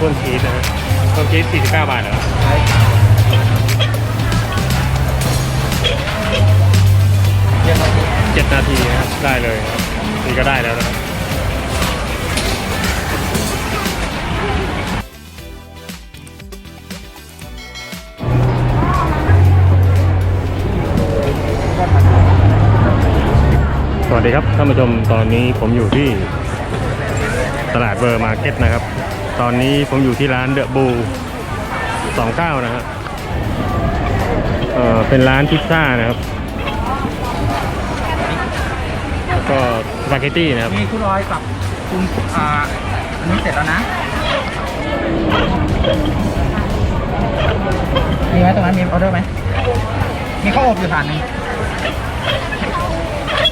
ก้นชีสนะฮะก้นชีสสี่สิบเก้าบาทเหรอใช่เจ็ดนาทีนะครับได้เลยครับนี่ก็ได้แล้วนะครับสวัสดีครับท่านผู้ชมตอนนี้ผมอยู่ที่ตลาดเบอร์มาร์เก็ตนะครับ ตอนนี้ผมอยู่ที่ร้านเดอะบู29นะครับเออเป็นร้านพิซซ่านะครับ แล้วก็สปาเกตตี้นะครับ มีคุณออยกับคุณอ่าอันนี้เสร็จแล้วนะ มีไหมตรงนั้นมีออเดอร์ไหม มีข้าวอบอยู่ฐานหนึง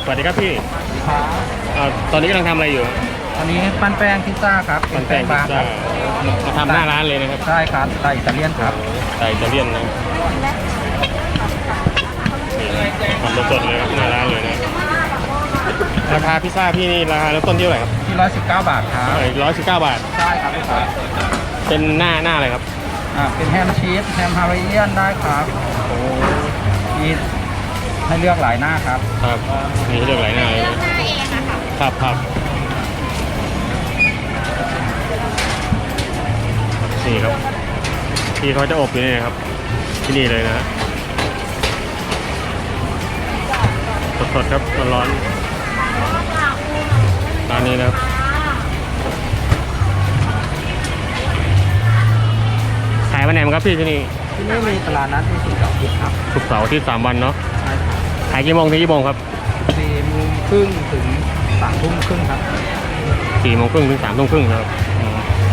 สวัสดีครับพี่ครับเอ่อตอนนี้กำลังทำอะไรอยู่ อันนี้ปั้นแป้งพิซซ่าครับมันแป้งพิบาซร์คซ่ารับมาทำหน้าร้านเลยนะครับใช่ครับสไตล์อิตาเลียนครับใส่อิตาเลียนนะครับนี่ทำสดๆเลยครับหน้าร้านเลยนะราคาพิซซ่าพี่นี่ราคาเริ่มต้นที่เท่าไหร่ครับที่ร้อยสิบเก้าบาทครับร้อยสิบเก้าบาท ใช่ครับลูกค้าเป็นหน้าหน้าอะไรครับอ่าเป็นแฮมชีสแฮมฮาวายเอียนได้ครับโอ้มีให้เลือกหลายหน้าครับ ครับมีให้เลือกหลายหน้าเลยนะครับครับ นี่ครับพี่เขาจะอบอยู่นี่นะครับ ที่นี่เลยนะฮะสดๆครับร้อนๆร้านนี้นะครับขายวันไหนมั้งครับพี่ที่นี่ที่นี่มีตลาดนัดที่สุดกับทิศครับศุกร์เสาร์อาที่สามวันเนาะใช่ครับขายกี่โมงถึงกี่โมงครับสี่โมงครึ่งถึงสามทุ่มครึ่งครับสี่โมงครึ่งถึงสามทุ่มครึ่งนะครับอื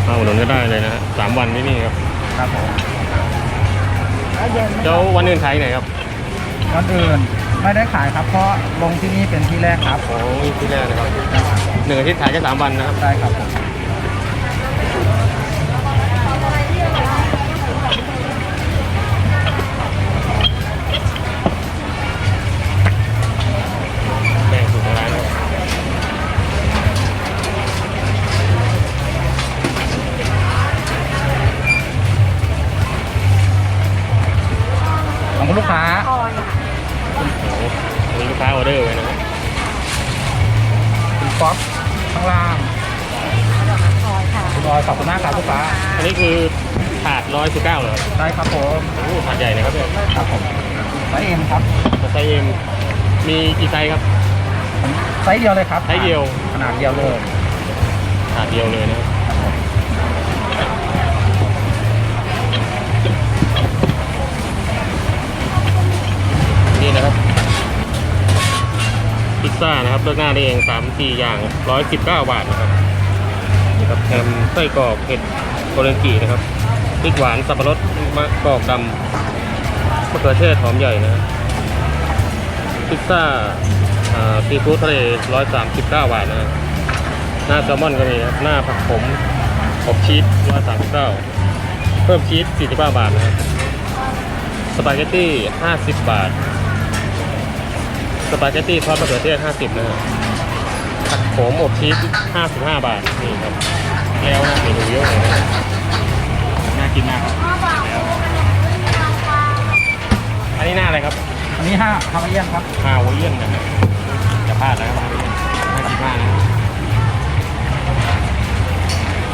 มมาอุดหนุนก็ได้เลยนะฮะสามวันที่นี่ครับครับผมแล้ววันอื่นขายที่ไหนครับวันอื่นไม่ได้ขายครับ เพราะลงที่นี่เป็นที่แรกครับโอ้ที่แรกนะครับหนึ่งอาทิตย์ขายแค่สามวันนะครับได้ครับผม ครับได้ครับผมโอ้ถาดใหญ่นะครับเนี่ยครับผมไซส์เอ็มครับไซส์เอ็มมีกี่ไซส์ครับไซส์เดียวเลยครับไซส์เดียวขนาดเดียวเลยถาดเดียวเลยนะครับนี่นะครับพิซซ่านะครับเลือกหน้าได้เองสามสี่อย่างร้อยสิบเก้าบาทนะครับนี่ครับแฮมไส้กรอกเห็ดโกเรนจินะครับ พริกหวานสับปะรดมะกอกดำมะเขือเทศหอมใหญ่นะพิซซ่าซีฟู้ดทะเลร้อยสามสิบเก้าบาทนะหน้าแซลมอนก็มีนะครับหน้าผักขมอบชีสร้อยสามสิบเก้าเพิ่มชีสสี่สิบเก้าบาทนะครับสปาเกตตี้ห้าสิบบาท สปาเกตตี้ทอดมะเขือเทศ50นะครับผัดโขมอบชีส55บาทนี่ครับแล้วนะเมนูเยอะเลยนะ กินมากครับแล้วอันนี้หน้าอะไรครับอันนี้ห้าฮาวายเอียนครับฮาวายเอียนนะครับจะพลาดแล้วครับน่ากินมากนะ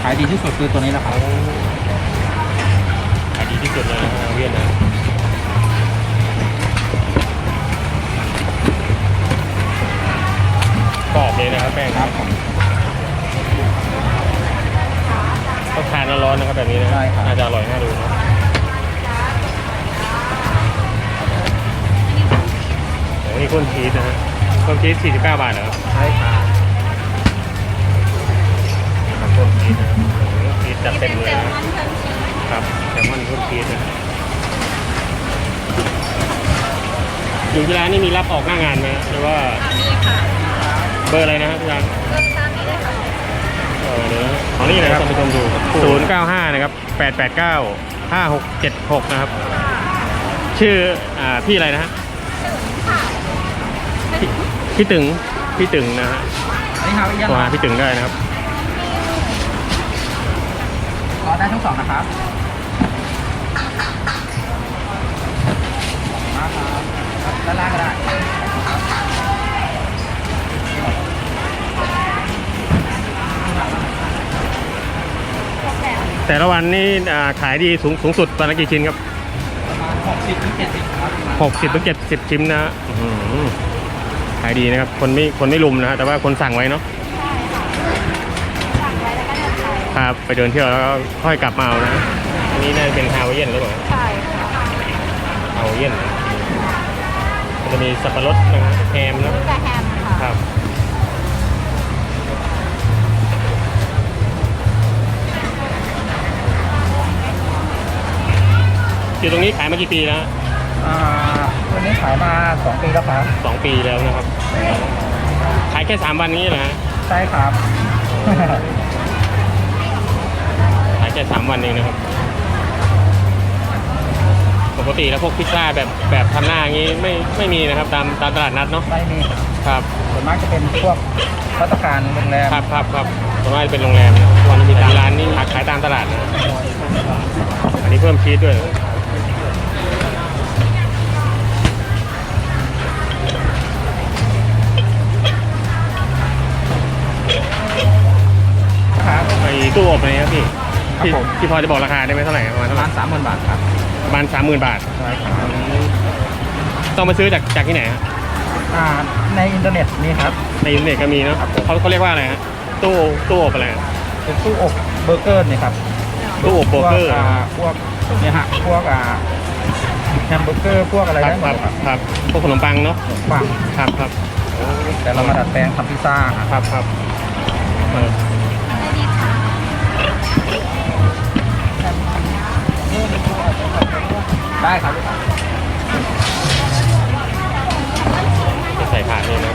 ขายดีที่สุดคือตัวนี้นะครับ แบบนี้นะใช่ครับ น่าจะอร่อยน่าดูนะโอ้นี่ก้นชีสนะฮะก้นชีส49 บาทนะครับใช่ครับครับก้นชีสนะครับโอ้โหชีสจัดเต็มเลยนะครับแซลมอนก้นชีสนะอยู่ที่ร้านนี่มีรับออกหน้างานไหมหรือว่ามีค่ะ เบอร์อะไรนะครับที่ร้านเริ่มตามนี้เลยค่ะเออเดี๋ยวนะขอนี่นะครับท่านผู้ชมดู095นะครับ889ห้าหกเจ็ดหกนะครับ ชื่ออ่าพี่อะไรนะฮะพี่พี่ตึงพี่ตึงนะฮะอันนี้ฮาวายเอียนโทรหาพี่ตึงได้นะครับรอได้ทั้งสองนะครับมาครับด้านล่างก็ได้ แต่ละวันนี่อ่าขายดีสูงสูงสุดตอนละกี่ชิ้นครับประมาณหกสิบถึงเจ็ดสิบครับหกสิบถึงเจ็ดสิบชิ้นนะฮะอื้อหือขายดีนะครับ คนไม่คนไม่ลุมนะฮะแต่ว่าคนสั่งไว้เนาะสั่งไว้แล้วก็เดินไปครับไปเดินเที่ยวแล้วก็ค่อยกลับมาเอานะอันนี้น่าจะเป็นฮาวายเอียนหรือเปล่า ใช่ค่ะฮาวายเอียนนะมันจะมีสับปะรดนะฮะแฮมนะกระแฮม อยู่ตรงนี้ขายมากี่ปีแล้วอ่าวันนี้ขายมาสองปีแล้วครับสองปีแล้วนะครับ ขายแค่สามวันนี้นะฮะใช่ครับ ขายแค่สามวันเองนะครับ ปกติแล้วพวกพิซซ่าแบบแบบทำหน้าอย่างนี้ไม่ไม่มีนะครับ ตามตามตลาดนัดเนาะไม่มีครับส่วนมากจะเป็นพวกรัตการโรงแรมครับครับครับส่วนมากจะเป็นโรงแรมนะวันนี้มีตามร้านนี่ขายตามตลาดนะอันนี้เพิ่มชีสด้วย ไอ้ตู้อบอะไรครับพี่ครับที่ผม ที่พอจะบอกราคาได้ไหมเท่าไหร่ประมาณปเท่าระไหร่มาณสามหมื่นบาทครับประมาณสามหมื่นบาท ใช่ครับต้องมาซื้อจากจากที่ไหนฮะอ่าในอินเทอร์เน็ตนี่ครับ ในอินเทอร์เน็ตก็มีเนาะเขาเขาเรียกว่าอะไรฮะตู้ตู้อบอะไรฮะ เป็นตู้อบเบอร์เกอร์นี่ครับตู้อบเบอร์เกอร์ พวาพวกเนี่ยฮะพวกอ่าแฮมเบอร์เกอร์พวกอะไรครับได้หมครัดบครับครับพวกขนมปังเนาะปังครับครับแต่เรามาดัดแปลงทำพิซซ่าครับครับครับเออ ได้ครับลูกค้าจะใส่ถาดเลยนะ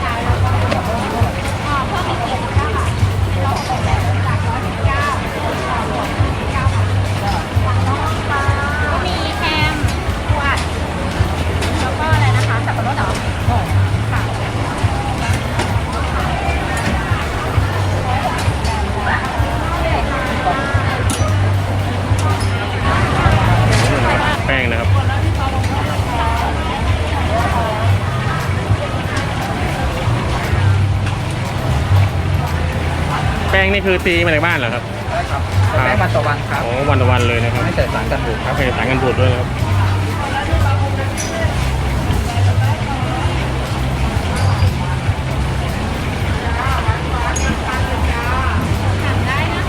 ป้งนี่คือตีมาจากบ้านเหรอครับได้ครับแป้งมันต่อวันครับโอ้วันต่อวันเลยนะครับไม่ใส่สารกันบูดครับโอเคสายกันบูดด้วยนะครับ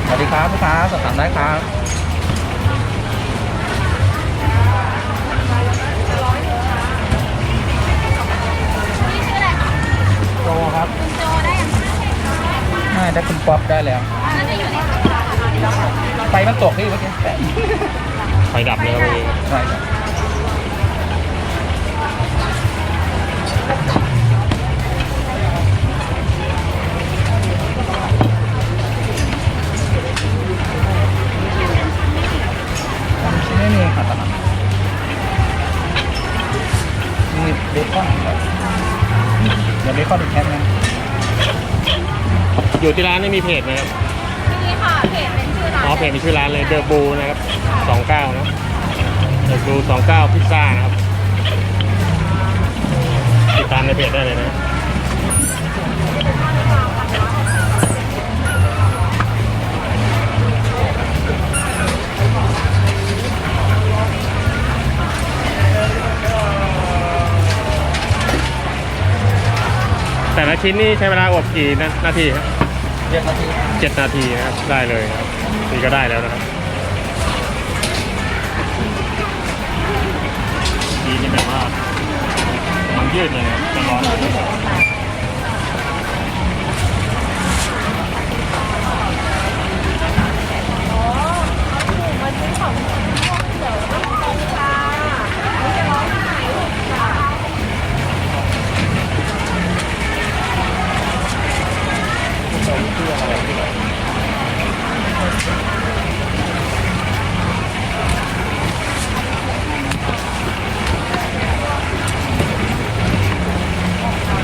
สวัสดีครับลูกค้าสอบถามได้ครับ ป๊อปได้แล้วอันนั้นจะอยู่ในค่ะไฟมันตกนี่เมื่อกี้แต่ไฟดับเลยครับเมื่อกี้ใช่ครับชิ้นไม่มีค่ะตอนนั้นมีเบคอนครับเดี๋ยวเบคอนอีกแค่นึง อยู่ที่ร้านนี่มีเพจไหมครับนี่ค่ะเพจเป็นชื่อร้านอ๋อเพจมีชื่อร้านเลยเดอะบูนะครับสองเก้านะเดอะบูสองเก้าพิซซ่านะครับติดตามในเพจได้เลยนะแต่ละชิ้นนี่ใช้เวลาอบกี่นานาทีครับ เจ็ดนาทีนะครับได้เลยครับนี่ก็ได้แล้วนะครับดีนี่แบบว่ามันยืดเลยครับะร้อนเลยอ๋อมาซื้อของื่ออะไร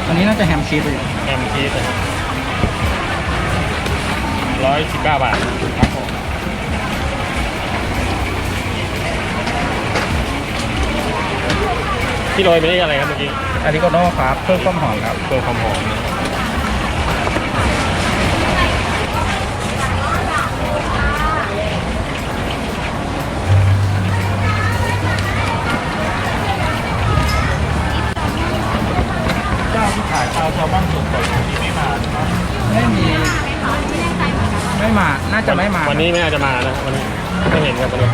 อันนี้น่าจะแฮมชีสเลยแฮมชีสร้อยสิบเก้าบาทครับผมที่โรยไปนี่อะไรครับเมื่อกี้ อันนี้ก็นอกครับเพิ่มความหอมครับเพิ่มความหอมาที่ขายข้าวแซลมอนสดๆที่ไม่มาไม่มีไม่มา น่าจะไม่มา วันนี้ไม่น่าจะมานะวันนี้ไม่เห็นครับวันนี้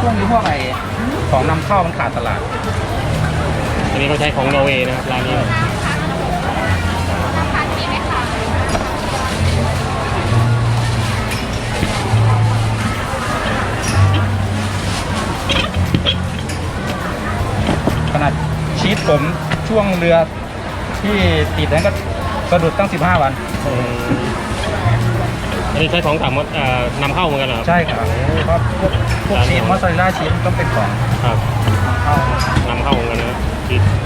ช่วงนี้พวกไอของนำเข้ามันขาดตลาดอันนี้เขาใช้ของนอร์เวย์นะครับร้านนี้ ชีสผมช่วงเรือที่ติดนั้นก็สะดุดตั้ง 15 วันอืมอันนี้ใช้ของต่างประเทศเอ่อนำเข้าเหมือนกันเหรอครับ ใช่ครับเพราะพวกพวกชีสมอสซาเรลล่าชีสมันก็เป็นของครับเข้านำเข้าเหมือนกันนะชีสของ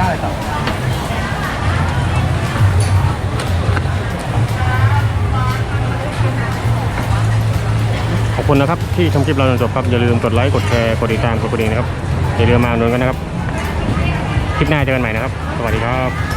น้าเลยครับขอบคุณนะครับ ที่ชมคลิปเราจนจบครับ อย่าลืมกดไลค์ กดแชร์ กดติดตาม กดกระดิ่งนะครับ อย่าลืมมาอุดหนุนกันนะครับ คลิปหน้าเจอกันใหม่นะครับ สวัสดีครับ